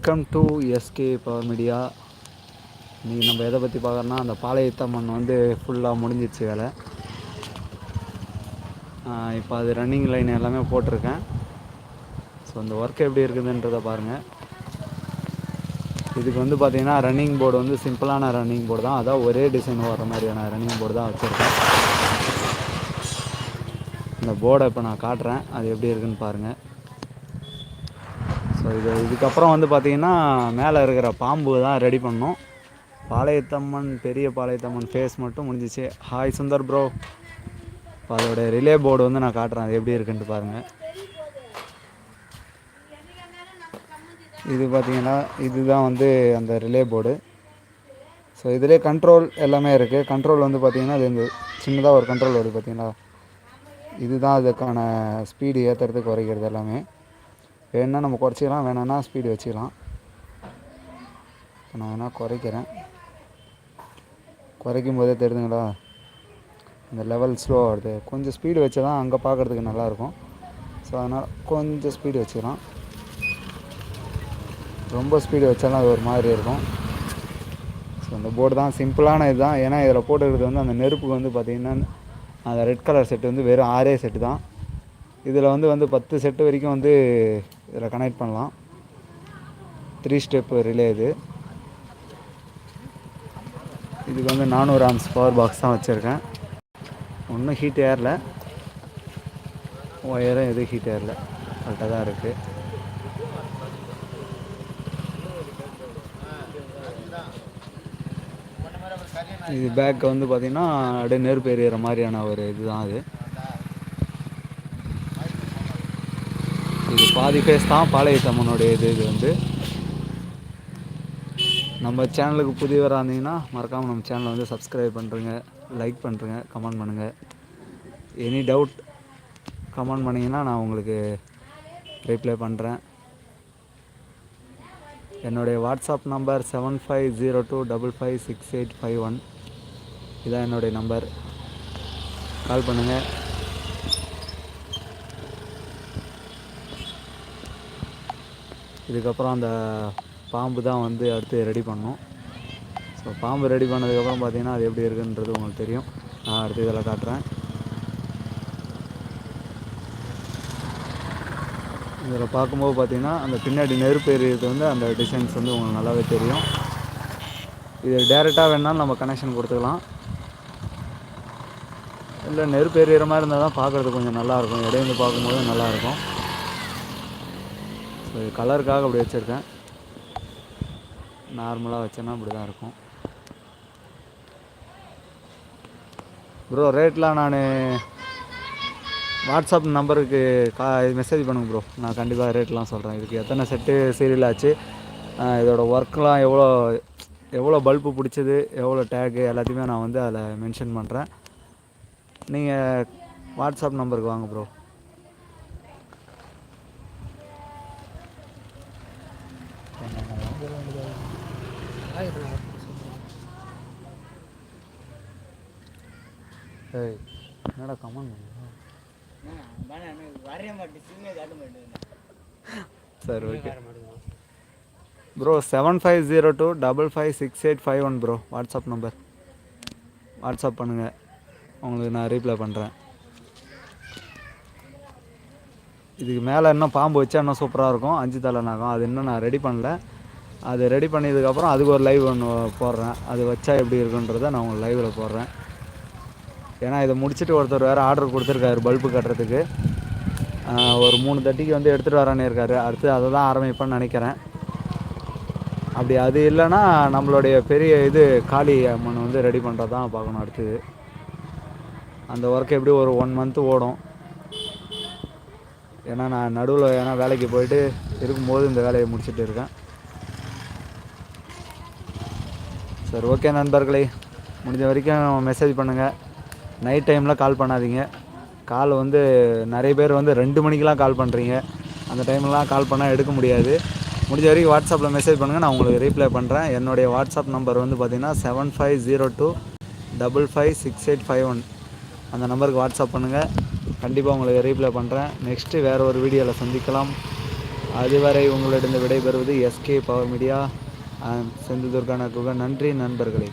Welcome to SK power media இன்றைக்கி நம்ம எதை பற்றி பார்க்குறோன்னா அந்த பாளையத்தம்மன் வந்து ஃபுல்லாக முடிஞ்சிச்சு வேலை. இப்போ அது ரன்னிங் லைன் எல்லாமே போட்டிருக்கேன். ஸோ அந்த ஒர்க் எப்படி இருக்குதுன்றதை பாருங்கள் இதுக்கு வந்து பார்த்தீங்கன்னா ரன்னிங் போர்டு வந்து சிம்பிளான ரன்னிங் போர்டு தான். அதான் ஒரே டிசைன் வர மாதிரியான ரன்னிங் போர்டு தான் வச்சுருக்கேன். இந்த போர்டை இப்போ நான் காட்டுறேன். அது எப்படி இருக்குதுன்னு பாருங்கள் இது. இதுக்கப்புறம் வந்து பார்த்தீங்கன்னா மேலே இருக்கிற பாம்பு தான் ரெடி பண்ணோம் பாளையத்தம்மன் பெரிய பாளையத்தம்மன் ஃபேஸ் மட்டும் முடிஞ்சிச்சு. ஹாய் சுந்தர் ப்ரோ இப்போ அதோட ரிலே போர்டு வந்து நான் காட்டுறேன். அது எப்படி இருக்குன்ட்டு பாருங்கள் இது பார்த்தீங்கன்னா இதுதான் வந்து அந்த ரிலே போர்டு ஸோ இதிலே கண்ட்ரோல் எல்லாமே இருக்குது கண்ட்ரோல் வந்து பார்த்தீங்கன்னா அது இந்த சின்னதாக ஒரு கண்ட்ரோல் வருது பார்த்தீங்களா இதுதான் அதுக்கான ஸ்பீடு ஏற்றுறதுக்கு குறைக்கிறது எல்லாமே. வேணும்னா நம்ம குறைச்சிக்கலாம் வேணாம்னா ஸ்பீடு வச்சுக்கலாம். இப்போ நான் வேணால் குறைக்கிறேன். குறைக்கும் போதே தெரியுதுங்களா? இந்த லெவல் ஸ்லோ ஆகுது. கொஞ்சம் ஸ்பீடு வச்சு தான் அங்கே பார்க்குறதுக்கு நல்லாயிருக்கும். ஸோ அதனால் கொஞ்சம் ஸ்பீடு வச்சுக்கலாம். ரொம்ப ஸ்பீடு வச்சாலும் அது ஒரு மாதிரி இருக்கும். ஸோ அந்த போர்டு தான் சிம்பிளான இதுதான். ஏன்னா இதில் போட்டுக்கிறது வந்து அந்த நெருப்புக்கு வந்து பார்த்திங்கன்னா அந்த ரெட் கலர் செட்டு வந்து வெறும் ஆறே செட்டு தான். இதில் வந்து வந்து பத்து செட்டு வரைக்கும் வந்து இதில் கனெக்ட் பண்ணலாம். த்ரீ ஸ்டெப்பு ரிலே இது. இதுக்கு வந்து நானூறு ஆம்ஸ் பவர் பாக்ஸ் தான் வச்சுருக்கேன். ஒன்றும் ஹீட் ஏறல. ஒயரும் எதுவும் ஹீட் ஏறல. கரெக்டாக தான் இருக்குது இது பேக் வந்து பார்த்திங்கன்னா அப்படியே நெருப்பு எறிகிற மாதிரியான ஒரு இதுதான் அது. இது பாதி ஃபேஸ் தான் பாளையத்தம்மனுடைய இது இது வந்து. நம்ம சேனலுக்கு புதியவராக இருந்தீங்கன்னா மறக்காமல் நம்ம சேனலை வந்து சப்ஸ்கிரைப் பண்ணுறங்க லைக் பண்ணுறங்க கமெண்ட் பண்ணுங்கள் எனி டவுட் கமெண்ட் பண்ணிங்கன்னா நான் உங்களுக்கு ரிப்ளை பண்ணுறேன் என்னுடைய WhatsApp number seven five zero two double five six eight five one இதான் என்னுடைய நம்பர் கால் பண்ணுங்கள் இதுக்கப்புறம் அந்த பாம்பு தான் வந்து அடுத்து ரெடி பண்ணோம். ஸோ பாம்பு ரெடி பண்ணதுக்கப்புறம் பார்த்தீங்கன்னா அது எப்படி இருக்குன்றது உங்களுக்கு தெரியும். நான் அடுத்து இதில் காட்டுறேன். இதில் பார்க்கும்போது பார்த்தீங்கன்னா அந்த பின்னாடி நெருப்பு எறியது வந்து அந்த டிசைன்ஸ் வந்து உங்களுக்கு நல்லாவே தெரியும். இது டேரெக்டாக வேணாலும் நம்ம கனெக்ஷன் கொடுத்துக்கலாம். இல்லை நெருப்பு எறிகிற மாதிரி இருந்தால் தான் பார்க்குறதுக்கு கொஞ்சம் நல்லாயிருக்கும் இடையிருந்து பார்க்கும்போது நல்லாயிருக்கும் ஸோ இது கலருக்காக அப்படி வச்சுருக்கேன். நார்மலாக வச்சேன்னா அப்படி தான் இருக்கும். ப்ரோ ரேட்லாம் நான் வாட்ஸ்அப் நம்பருக்கு கா மெசேஜ் பண்ணுங்க ப்ரோ நான் கண்டிப்பாக ரேட்லாம் சொல்கிறேன் இதுக்கு எத்தனை செட்டு சீரியல் ஆச்சு? இதோட ஒர்க்லாம் எவ்வளோ எவ்வளோ பல்பு பிடிச்சது எவ்வளோ டேகு எல்லாத்தையுமே நான் வந்து அதில் மென்ஷன் பண்ணுறேன் நீங்கள் வாட்ஸ்அப் நம்பருக்கு வாங்க ப்ரோ ஏய் என்னடா கமெண்ட் சரி okay bro seven five zero two double five six eight five one bro WhatsApp number WhatsApp பண்ணுங்கள் உங்களுக்கு நான் ரீப்ளை பண்ணுறேன் இதுக்கு மேலே இன்னும் பாம்பு வச்சா இன்னும் சூப்பராக இருக்கும். அஞ்சு தலை நகம். அது இன்னும் நான் ரெடி பண்ணல. அது ரெடி பண்ணதுக்கப்புறம் அதுக்கு ஒரு லைவ் ஒன்று போடுறேன். அது வச்சா எப்படி இருக்குன்றதை நான் உங்களுக்கு லைவில் போடுறேன். ஏன்னா இதை முடிச்சுட்டு ஒருத்தர் வேறு ஆர்டர் கொடுத்துருக்காரு பல்பு கட்டுறதுக்கு. ஒரு மூணு தட்டிக்கு வந்து எடுத்துகிட்டு வரானே இருக்காரு. அடுத்து அதை தான் ஆரம்பிப்பேன்னு நினைக்கிறேன். அப்படி அது இல்லைன்னா நம்மளுடைய பெரிய இது காளி அம்மன் வந்து ரெடி பண்ணுறது தான் பார்க்கணும் அடுத்தது. அந்த ஒர்க் எப்படி ஒரு ஒன் மந்த்து ஓடும். ஏன்னா நான் நடுவில் ஏன்னா வேலைக்கு போயிட்டு இருக்கும்போது இந்த வேலையை முடிச்சுட்டு இருக்கேன். சரி ஓகே நண்பர்களே. முடிஞ்ச வரைக்கும் மெசேஜ் பண்ணுங்கள் நைட் டைமில் கால் பண்ணாதீங்க. கால் வந்து நிறைய பேர் வந்து ரெண்டு மணிக்கெலாம் கால் பண்ணுறீங்க அந்த டைம்லாம் கால் பண்ணால் எடுக்க முடியாது. முடிஞ்ச வரைக்கும் வாட்ஸ்அப்பில் மெசேஜ் பண்ணுங்கள் நான் உங்களுக்கு ரீப்ளை பண்ணுறேன் என்னுடைய வாட்ஸ்அப் நம்பர் வந்து பார்த்திங்கன்னா seven five zero two double five six eight five one அந்த நம்பருக்கு வாட்ஸ்அப் பண்ணுங்கள் கண்டிப்பாக உங்களுக்கு ரீப்ளை பண்ணுறேன் நெக்ஸ்ட்டு வேறு ஒரு வீடியோவில் சந்திக்கலாம். அதுவரை உங்களிடம் விடைபெறுவது SK power media Senthil Durgana நன்றி நண்பர்களே.